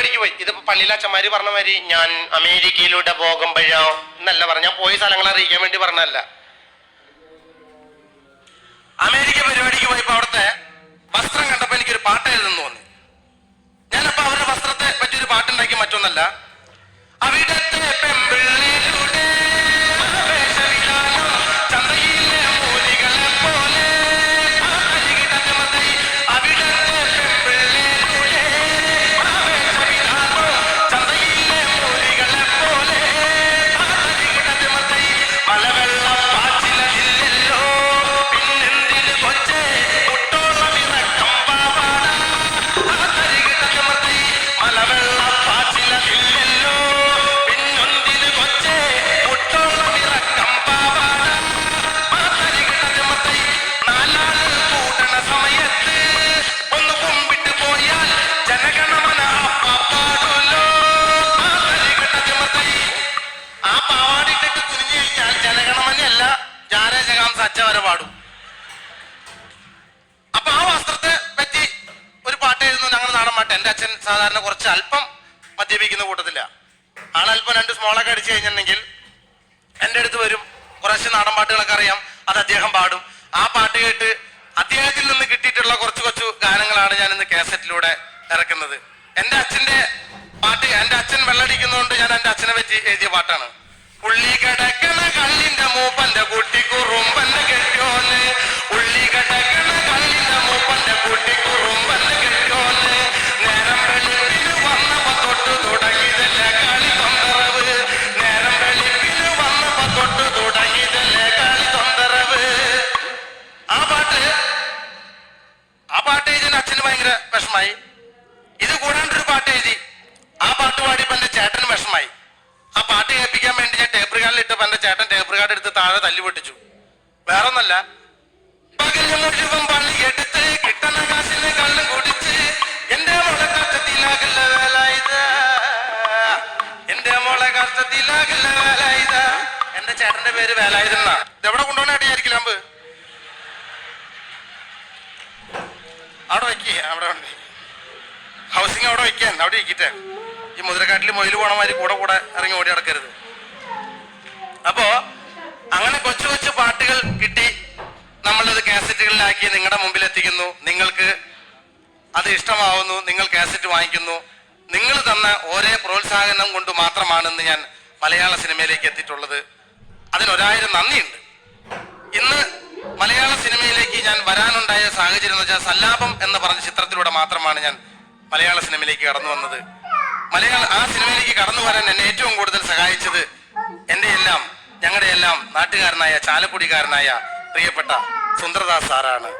പരിപാടിക്ക് പോയി. ഇതിപ്പോ പള്ളിയിലെ അച്ഛന്മാര് പറഞ്ഞ മാതിരി ഞാൻ അമേരിക്കയിലൂടെ പോകുമ്പോഴോ എന്നല്ല പറഞ്ഞ പോയ സ്ഥലങ്ങൾ അറിയിക്കാൻ വേണ്ടി പറഞ്ഞല്ല അമേരിക്ക പരിപാടിക്ക് പോയപ്പോ അവിടുത്തെ വസ്ത്രം കണ്ടപ്പോ എനിക്കൊരു പാട്ട് എഴുതുന്നു തോന്നി. ഞാനപ്പോ അവരുടെ വസ്ത്രത്തെ പറ്റിയൊരു പാട്ടുണ്ടാക്കി മറ്റൊന്നല്ല. വരെ പാടും. അപ്പൊ ആ വസ്ത്രത്തെ പറ്റി ഒരു പാട്ട് എഴുതുന്നു ഞങ്ങൾ നാടൻ പാട്ട്. എന്റെ അച്ഛൻ സാധാരണ കുറച്ച് അല്പം മദ്യപിക്കുന്ന കൂട്ടത്തില്ല ആളല്പം രണ്ട് സ്മോളൊക്കെ അടിച്ചു കഴിഞ്ഞിട്ടുണ്ടെങ്കിൽ എന്റെ അടുത്ത് വരും. കുറച്ച് നാടൻ പാട്ടുകളൊക്കെ അറിയാം. അത് അദ്ദേഹം പാടും. ആ പാട്ട് കേട്ട് അദ്ദേഹത്തിൽ നിന്ന് കിട്ടിയിട്ടുള്ള കുറച്ച് കുറച്ച് ഗാനങ്ങളാണ് ഞാൻ ഇന്ന് കാസറ്റിലൂടെ ഇറക്കുന്നത്. എന്റെ അച്ഛന്റെ പാട്ട് എന്റെ അച്ഛൻ വെള്ളടിക്കുന്നതുകൊണ്ട് ഞാൻ എന്റെ അച്ഛനെ പറ്റി എഴുതിയ പാട്ടാണ്. പുള്ളി കിടക്കണ വിഷമായി ഇത് കൂടാണ്ടൊരു പാട്ട് എഴുതി. ആ പാട്ട് പാടിയപ്പോ എന്റെ ചേട്ടന് വിഷമായി ആ പാട്ട് കേൾപ്പിക്കാൻ വേണ്ടി ഞാൻ ടേപ്പ് കാർഡിൽ ഇട്ടപ്പോ എന്റെ ചേട്ടൻ ടേപ്പ് കാർഡ് എടുത്ത് താഴെ തല്ലി പൊട്ടിച്ചു. വേറൊന്നല്ല. പള്ളി കുടിച്ച് എന്റെ ചേട്ടന്റെ പേര് വേലായുധനാ ഇതെവിടെ കൊണ്ടുപോകണ അമ്പ് അവിടെ വയ്ക്കേ അവിടെ ഉണ്ട് ഹൗസിംഗ് അവിടെ വയ്ക്കാൻ. അവിടെ ഇരിക്കട്ടെ. ഈ മുതിരക്കാട്ടിൽ മൊയിൽ പോണമാതിരി കൂടെ കൂടെ ഇറങ്ങി ഓടി നടക്കരുത്. അപ്പോ അങ്ങനെ കൊച്ചു കൊച്ചു പാട്ടുകൾ കിട്ടി. നമ്മളത് കാസറ്റുകളിലാക്കി നിങ്ങളുടെ മുമ്പിൽ എത്തിക്കുന്നു നിങ്ങൾക്ക് അത് ഇഷ്ടമാവുന്നു. നിങ്ങൾ കാസറ്റ് വാങ്ങിക്കുന്നു. നിങ്ങൾ തന്ന ഒരേ പ്രോത്സാഹനം കൊണ്ട് മാത്രമാണെന്ന് ഞാൻ മലയാള സിനിമയിലേക്ക് എത്തിയിട്ടുള്ളത്. അതിനൊരായിരം നന്ദിയുണ്ട്. ഇന്ന് മലയാള സിനിമയിലേക്ക് ഞാൻ വരാനുണ്ടായ സാഹചര്യം എന്ന് വെച്ചാൽ സല്ലാപം എന്ന് പറഞ്ഞ ചിത്രത്തിലൂടെ മാത്രമാണ് ഞാൻ മലയാള സിനിമയിലേക്ക് കടന്നു വന്നത്. മലയാള ആ സിനിമയിലേക്ക് കടന്നു വരാൻ എന്നെ ഏറ്റവും കൂടുതൽ സഹായിച്ചത് എന്റെ എല്ലാം ഞങ്ങളുടെ എല്ലാം നാട്ടുകാരനായ ചാലക്കുടിക്കാരനായ പ്രിയപ്പെട്ട സുന്ദരദാസ് സാറാണ്.